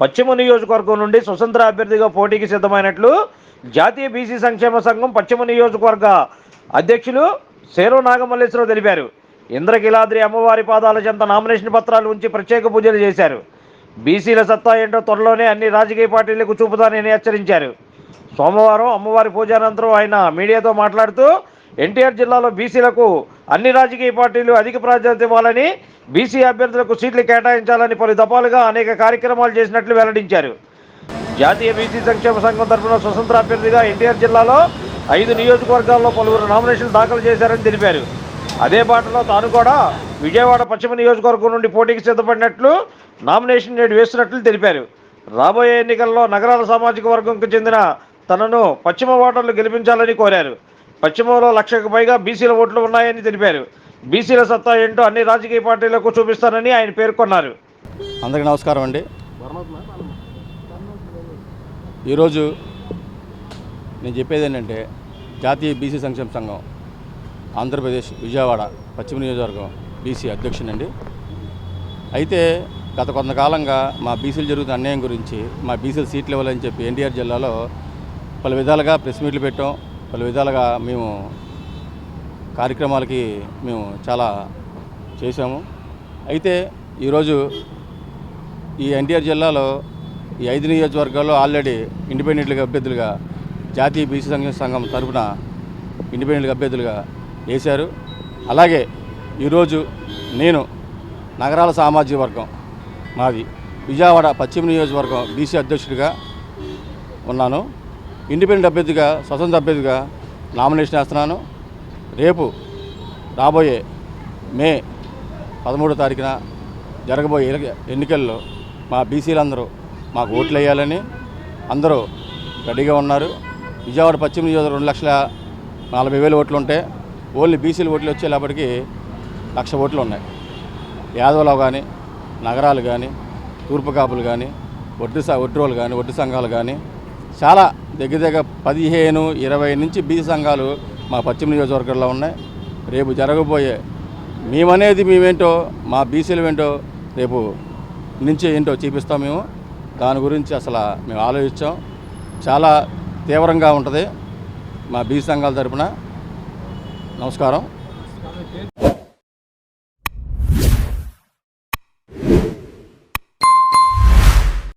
పశ్చిమ నియోజకవర్గం నుండి స్వతంత్ర అభ్యర్థిగా పోటీకి సిద్ధమైనట్లు జాతీయ బీసీ సంక్షేమ సంఘం పశ్చిమ నియోజకవర్గ అధ్యక్షులు శేరు నాగమల్లేశ్వరరావు తెలిపారు. ఇంద్రకిలాద్రి అమ్మవారి పాదాల చెంత నామినేషన్ పత్రాలు ఉంచి ప్రత్యేక పూజలు చేశారు. బీసీల సత్తా ఏంటో త్వరలోనే అన్ని రాజకీయ పార్టీలకు చూపుతానని హెచ్చరించారు. సోమవారం అమ్మవారి పూజానంతరం ఆయన మీడియాతో మాట్లాడుతూ ఎన్టీఆర్ జిల్లాలో బీసీలకు అన్ని రాజకీయ పార్టీలు అధిక ప్రాధాన్యత ఇవ్వాలని బీసీ అభ్యర్థులకు సీట్లు కేటాయించాలని పలు దఫాలుగా అనేక కార్యక్రమాలు చేసినట్లు వెల్లడించారు. జాతీయ బీసీ సంక్షేమ సంఘం తరఫున స్వతంత్ర అభ్యర్థిగా ఎన్టీఆర్ జిల్లాలో ఐదు నియోజకవర్గాల్లో పలువురు నామినేషన్లు దాఖలు చేశారని తెలిపారు. అదే బాటలో తాను కూడా విజయవాడ పశ్చిమ నియోజకవర్గం నుండి పోటీకి సిద్ధపడినట్లు నామినేషన్ నేడు వేస్తున్నట్లు తెలిపారు. రాబోయే ఎన్నికల్లో నగరాల సామాజిక వర్గంకు చెందిన తనను పశ్చిమ ఓటర్లు గెలిపించాలని కోరారు. పశ్చిమంలో లక్షకు పైగా బీసీల ఓట్లు ఉన్నాయని తెలిపారు. బీసీల సత్తా ఏంటో అన్ని రాజకీయ పార్టీలకు చూపిస్తానని ఆయన పేర్కొన్నారు. అందరికీ నమస్కారం అండి. ఈరోజు నేను చెప్పేది ఏంటంటే జాతీయ బీసీ సంక్షేమ సంఘం ఆంధ్రప్రదేశ్ విజయవాడ పశ్చిమ నియోజకవర్గం బీసీ అధ్యక్షునండి అయితే గత కొంతకాలంగా మా బీసీలు జరుగుతున్న అన్యాయం గురించి మా బీసీలు సీట్లు ఇవ్వాలని చెప్పి ఎన్టీఆర్ జిల్లాలో పలు విధాలుగా ప్రెస్ మీట్లు పెట్టాం. పలు విధాలుగా మేము కార్యక్రమాలకి మేము చాలా చేశాము. అయితే ఈరోజు ఈ ఎన్టీఆర్ జిల్లాలో ఈ ఐదు నియోజకవర్గాల్లో ఆల్రెడీ ఇండిపెండెంట్గా అభ్యర్థులుగా జాతీయ బీసీ సంఘం సంఘం తరఫున ఇండిపెండెంట్గా అభ్యర్థులుగా వేశారు. అలాగే ఈరోజు నేను నగరాల సామాజిక వర్గం మాది విజయవాడ పశ్చిమ నియోజకవర్గం బీసీ అధ్యక్షుడిగా ఉన్నాను. ఇండిపెండెంట్ అభ్యర్థిగా స్వతంత్ర అభ్యర్థిగా నామినేషన్ వేస్తున్నాను. రేపు రాబోయే మే పదమూడో తారీఖున జరగబోయే ఎన్నికల్లో మా బీసీలందరూ మాకు ఓట్లు వేయాలని అందరూ రెడీగా ఉన్నారు. విజయవాడ పశ్చిమ నియోజకవర్గం రెండు లక్షల నలభై వేల ఓట్లు ఉంటే ఓన్లీ బీసీలు ఓట్లు వచ్చేటప్పటికి లక్ష ఓట్లు ఉన్నాయి. యాదవలో కానీ నగరాలు కానీ తూర్పు కాపులు కానీ ఒడ్డు స ఒడ్రోలు కానీ ఒడ్డు సంఘాలు కానీ చాలా దగ్గర దగ్గర పదిహేను ఇరవై నుంచి బీసీ సంఘాలు మా పశ్చిమ నియోజకవర్గంలో ఉన్నాయి. రేపు జరగబోయే మేమనేది మేమేంటో మా బీసీలు ఏంటో రేపు నుంచి ఏంటో చూపిస్తాం మేము. దాని గురించి అసలు మేము ఆలోచించాం. చాలా తీవ్రంగా ఉంటుంది మా బీసీ సంఘాల తరపున. నమస్కారం.